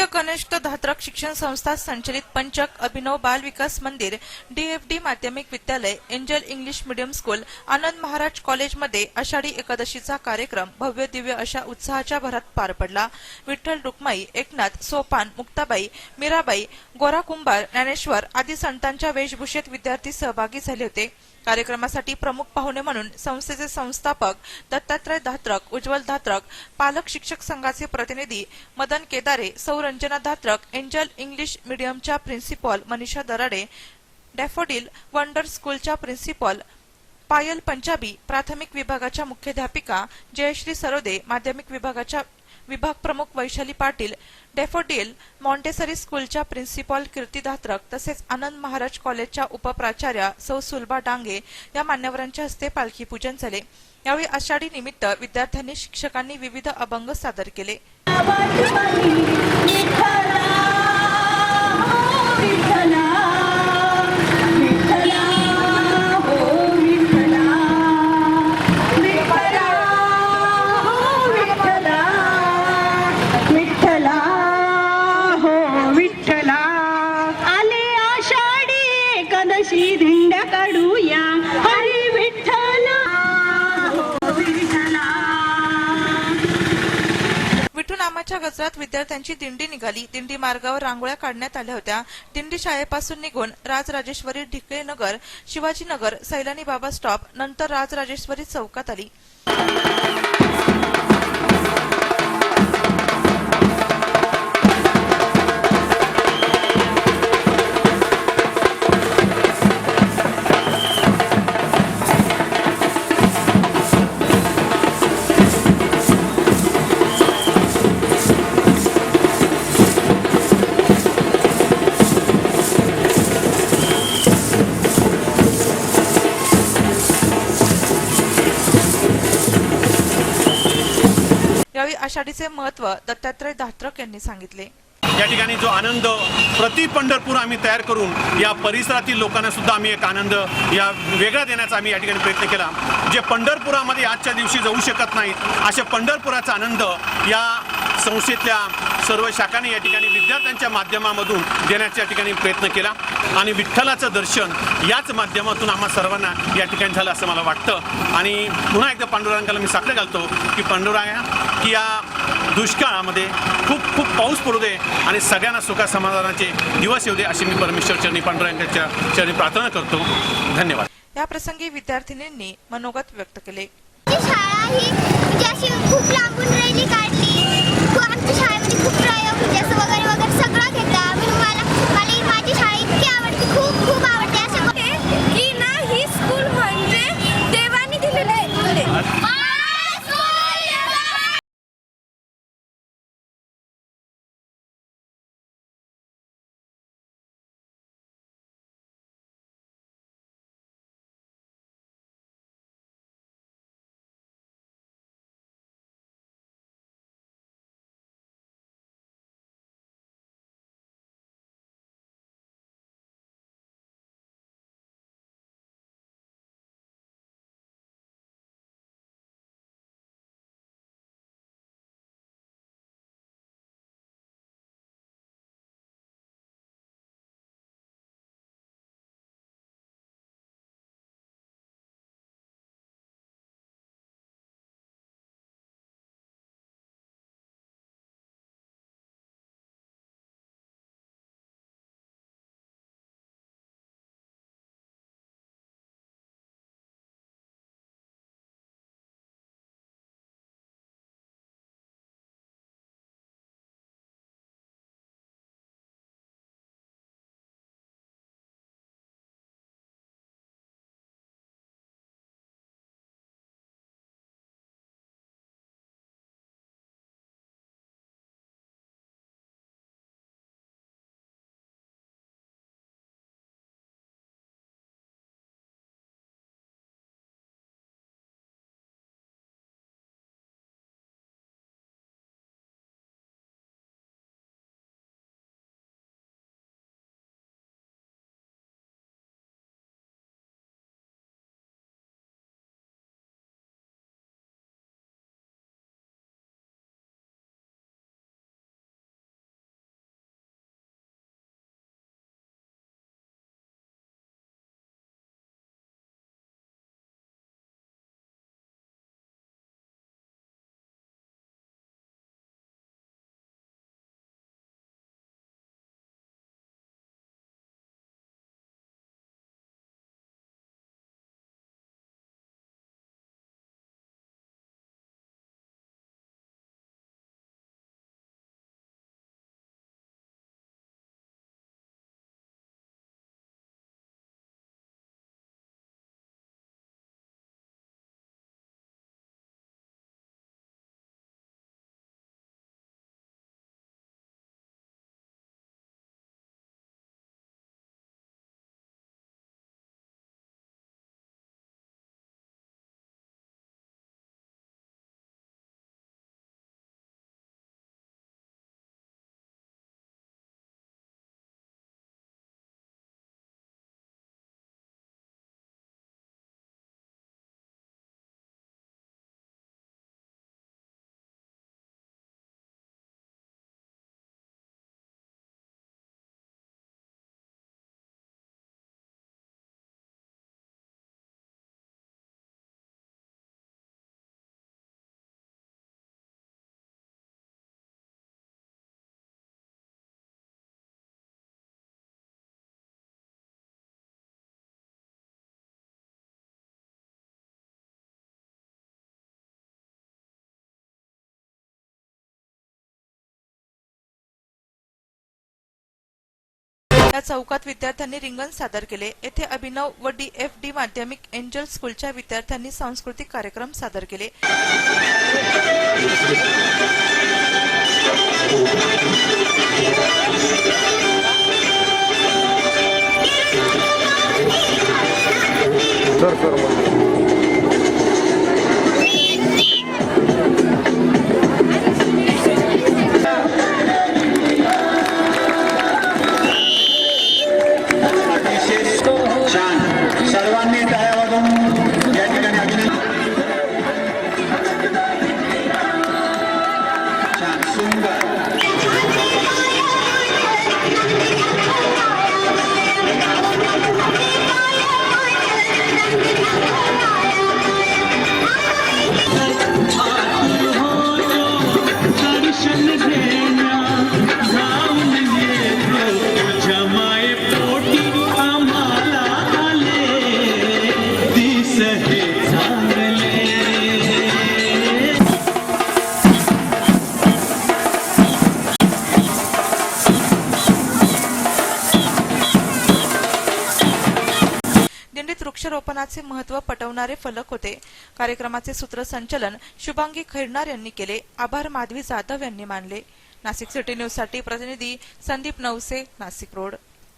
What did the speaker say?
भारतीय कनिष्ठ धात्रक शिक्षण संस्था संचलित पंचक अभिनव बाल विकास मंदिर डीएफडी माध्यमिक विद्यालय Angel English medium school Anand Maharaj कॉलेजमध्ये आषाढी एकादशीचा कार्यक्रम भव्य दिव्य अशा उत्साहाच्या भरात पार पडला. विठ्ठल रुक्माई एकनाथ सोपान मुक्ताबाई मीराबाई गोरा कुंभार ज्ञानेश्वर आदी संतांच्या वेशभूषेत विद्यार्थी सहभागी झाले होते. कार्यक्रमासाठी प्रमुख पाहुणे म्हणून संस्थेचे संस्थापक दत्तात्रय धात्रक उज्ज्वल धात्रक पालक शिक्षक संघाचे प्रतिनिधी Madan Kedare सौरंजना Dhatrak angel English मीडियमच्या principal Manisha Darade daffodil wonder स्कूलच्या प्रिन्सिपॉल पायल पंजाबी प्राथमिक विभागाच्या मुख्याध्यापिका जयश्री सरोदे माध्यमिक विभागाच्या विभाग प्रमुख वैशाली पाटील डेफोडिल मॉन्टेसरी स्कूलच्या प्रिन्सिपॉल कीर्ती धात्रक तसेच आनंद महाराज कॉलेजच्या उपप्राचार्या सौ सुलभा डांगे या मान्यवरांच्या हस्ते पालखी पूजन झाले. यावेळी आषाढी निमित्त विद्यार्थ्यांनी शिक्षकांनी विविध अभंग सादर केले. विठू गजरात विद्यार्थ्यांची दिंडी निघाली. दिंडी मार्गावर रांगोळ्या काढण्यात आल्या होत्या. दिंडी शाळेपासून निघून राजराजेश्वरी ढिकळे नगर शिवाजीनगर सैलानी बाबा स्टॉप नंतर राजराजेश्वरी चौकात आली. आषाढीचे महत्त्व दत्तात्रय धात्रक यांनी सांगितले. या ठिकाणी जो आनंद प्रति पंढरपूर आम्ही तयार करून या परिसरातील लोकांना सुद्धा आम्ही एक आनंद या वेगळा देण्याचा आम्ही या ठिकाणी प्रयत्न केला. जे पंढरपुरामध्ये आजच्या दिवशी जाऊ शकत नाहीत अशा पंढरपुराचा आनंद या संस्थेतल्या सर्व शाखांनी या ठिकाणी विद्यार्थ्यांच्या माध्यमामधून देण्याचा या ठिकाणी प्रयत्न केला. आणि विठ्ठलाचं दर्शन याच माध्यमातून आम्हा सर्वांना या ठिकाणी झालं असं मला वाटतं. आणि पुन्हा एकदा पांडुरंगाला मी साकडं घालतो की पांडुरंगा की या दुष्काळामध्ये खूप खूप पाऊस पडू दे आणि सगळ्यांना सुखा समाधानाचे दिवस येऊ दे अशी मी परमेश्वर चरणी पांडुरंगाच्या चरणी प्रार्थना करतो. धन्यवाद. या प्रसंगी विद्यार्थिनींनी मनोगत व्यक्त केले. शाळा ही म्हणजे अशी खूप लांबून राहिली काढली. आमच्या शाळेमध्ये खूप प्रयोग म्हणजे असं वगैरे या चौकात विद्यार्थ्यांनी रिंगण सादर केले. येथे अभिनव व डी एफ डी माध्यमिक एंजल स्कूलच्या विद्यार्थ्यांनी सांस्कृतिक कार्यक्रम सादर केले. छान वृक्षारोपणाचे महत्त्व पटवणारे फलक होते. कार्यक्रमाचे सूत्रसंचलन शुभांगी खैरनार यांनी केले. आभार माधवी जाधव यांनी मानले. नाशिक सिटी न्यूजसाठी प्रतिनिधी संदीप नवसे नाशिक रोड.